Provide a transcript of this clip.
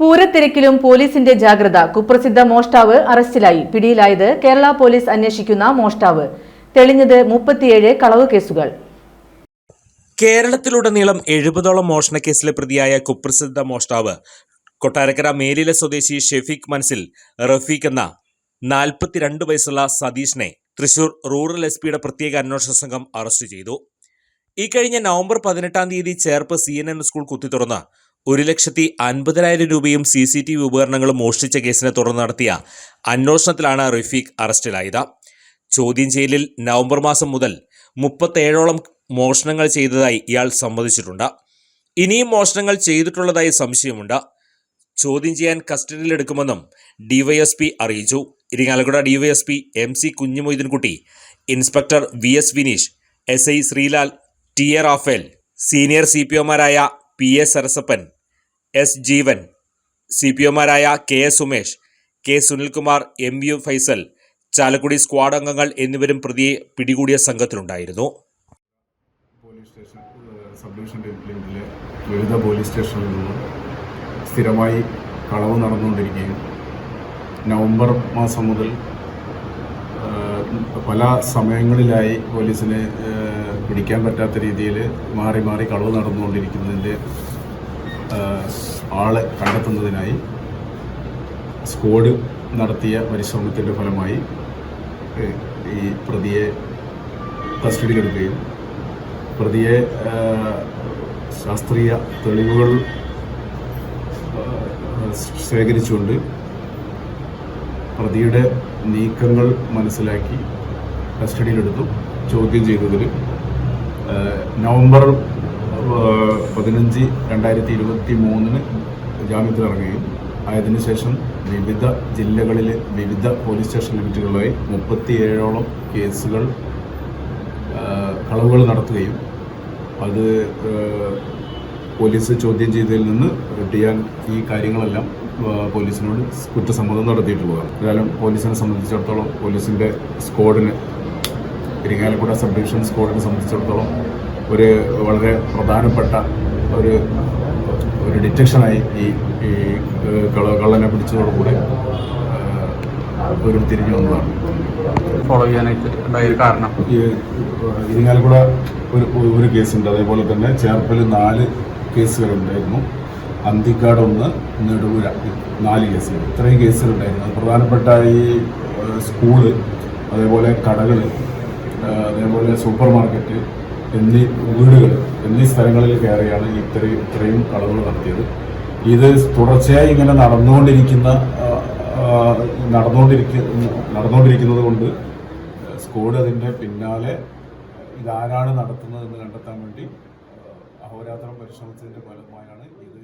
പൂരത്തിരക്കിലും പോലീസിന്റെ ജാഗ്രത. കുപ്രസിദ്ധ മോഷ്ടാവ് അറസ്റ്റിലായി. പിടിയിലായത് കേരള പോലീസ് അന്വേഷിക്കുന്ന മോഷ്ടാവ്. തെളിഞ്ഞത് മുപ്പത്തിയേഴ് കളവ് കേസുകൾ. കേരളത്തിലുടനീളം എഴുപതോളം മോഷണ കേസിലെ പ്രതിയായ കുപ്രസിദ്ധ മോഷ്ടാവ് കൊട്ടാരക്കര മേലിലെ സ്വദേശി ഷെഫീഖ് മനസ്സിൽ റഫീഖ് എന്ന നാൽപ്പത്തിരണ്ട് വയസ്സുള്ള സതീഷിനെ തൃശൂർ റൂറൽ എസ് പിയുടെ പ്രത്യേക അന്വേഷണ സംഘം അറസ്റ്റ് ചെയ്തു. ഈ കഴിഞ്ഞ നവംബർ പതിനെട്ടാം തീയതി Cherpu C N N school കുത്തിത്തുറന്ന് ഒരു ലക്ഷത്തി അൻപതിനായിരം രൂപയും സി സി ടി വി ഉപകരണങ്ങളും മോഷ്ടിച്ച കേസിനെ തുടർന്ന് നടത്തിയ അന്വേഷണത്തിലാണ് റഫീഖ് അറസ്റ്റിലായത്. ചോദ്യം ചെയ്യലിൽ നവംബർ മാസം മുതൽ മുപ്പത്തേഴോളം മോഷണങ്ങൾ ചെയ്തതായി ഇയാൾ സമ്മതിച്ചിട്ടുണ്ട്. ഇനിയും മോഷണങ്ങൾ ചെയ്തിട്ടുള്ളതായി സംശയമുണ്ട്. ചോദ്യം ചെയ്യാൻ കസ്റ്റഡിയിലെടുക്കുമെന്നും ഡിവൈഎസ്പി അറിയിച്ചു. Irinjalakuda DYSP M C Kunjumoideenkutty inspector V S Vineesh S I Sreelal T A Raphael senior C P ഒമാരായ P A Sarasappan S Jeevan C P ഒമാരായ K S Sumesh K Sunilkumar M U Faisal Chalakudy squad അംഗങ്ങൾ എന്നിവരും പ്രതിയെ പിടികൂടിയ സംഘത്തിലുണ്ടായിരുന്നു. Police station sub division വിവിധ police സ്റ്റേഷനിൽ നിന്നും സ്ഥിരമായി കളവ് നടന്നുകൊണ്ടിരിക്കുകയും നവംബർ മാസം മുതൽ പല സമയങ്ങളിലായി പോലീസിന് പിടിക്കാൻ പറ്റാത്ത രീതിയിൽ മാറി മാറി കളവ് നടന്നുകൊണ്ടിരിക്കുന്നതിന്റെ ആളെ കണ്ടെത്തുന്നതിനായി സ്ക്വാഡ് നടത്തിയ പരിശ്രമത്തിന്റെ ഫലമായി ഈ പ്രതിയെ കസ്റ്റഡിയിലെടുക്കുകയും പ്രതിയെ ശാസ്ത്രീയ തെളിവുകൾ ശേഖരിച്ചുകൊണ്ട് പ്രതിയുടെ നീക്കങ്ങൾ മനസ്സിലാക്കി കസ്റ്റഡിയിലെടുത്തു ചോദ്യം ചെയ്തതിൽ നവംബർ പതിനഞ്ച് രണ്ടായിരത്തി ഇരുപത്തി മൂന്നിന് ജാമ്യത്തിലിറങ്ങുകയും അതിനുശേഷം വിവിധ ജില്ലകളിലെ വിവിധ പോലീസ് സ്റ്റേഷൻ ലിമിറ്റുകളിലായി മുപ്പത്തിയേഴോളം കേസുകൾ കളവുകൾ നടത്തുകയും അത് പോലീസ് ചോദ്യം ചെയ്തതിൽ നിന്ന് ചെയ്യാൻ ഈ കാര്യങ്ങളെല്ലാം പോലീസിനോട് കുറ്റസമ്മതം നടത്തിയിട്ടുള്ളതാണ്. ഏതായാലും പോലീസിനെ സംബന്ധിച്ചിടത്തോളം പോലീസിന്റെ സ്ക്വാഡിന് ഇരിങ്ങാലക്കുട സബ് ഡിവിഷൻ സ്ക്വാഡിനെ സംബന്ധിച്ചിടത്തോളം ഒരു വളരെ പ്രധാനപ്പെട്ട ഒരു ഒരു ഡിറ്റക്ഷനായി ഈ ഈ കള കള്ളനെ പിടിച്ചതോടുകൂടി ഒരു തിരിഞ്ഞു വന്നതാണ്. ഫോളോ ചെയ്യാനായിട്ട് ഉണ്ടായ കാരണം. ഈ ഇരിങ്ങാലക്കുട ഒരു ഒരു കേസുണ്ട്. അതേപോലെ തന്നെ ചേർപ്പൽ നാല് കേസുകളുണ്ടായിരുന്നു. അന്തിക്കാട് ഒന്ന് നെടുപുര നാല് കേസുകൾ. ഇത്രയും കേസുകളുണ്ടായിരുന്നു. പ്രധാനപ്പെട്ട ഈ സ്കൂൾ അതേപോലെ കടകൾ അതേപോലെ സൂപ്പർ മാർക്കറ്റ് എന്നീ വീടുകൾ എന്നീ സ്ഥലങ്ങളിൽ കയറിയാണ് ഇത്രയും ഇത്രയും കളവുകൾ നടത്തിയത്. ഇത് തുടർച്ചയായി ഇങ്ങനെ നടന്നുകൊണ്ടിരിക്കുന്ന നടന്നുകൊണ്ടിരിക്കുന്ന നടന്നുകൊണ്ടിരിക്കുന്നത് കൊണ്ട് സ്കോഡ് അതിന്റെ പിന്നാലെ ഇതാരാണ് നടത്തുന്നതെന്ന് കണ്ടെത്താൻ വേണ്ടി അഹോരാത്രം പരിശ്രമിച്ചതിന്റെ ഫലമായാണ് ഇത്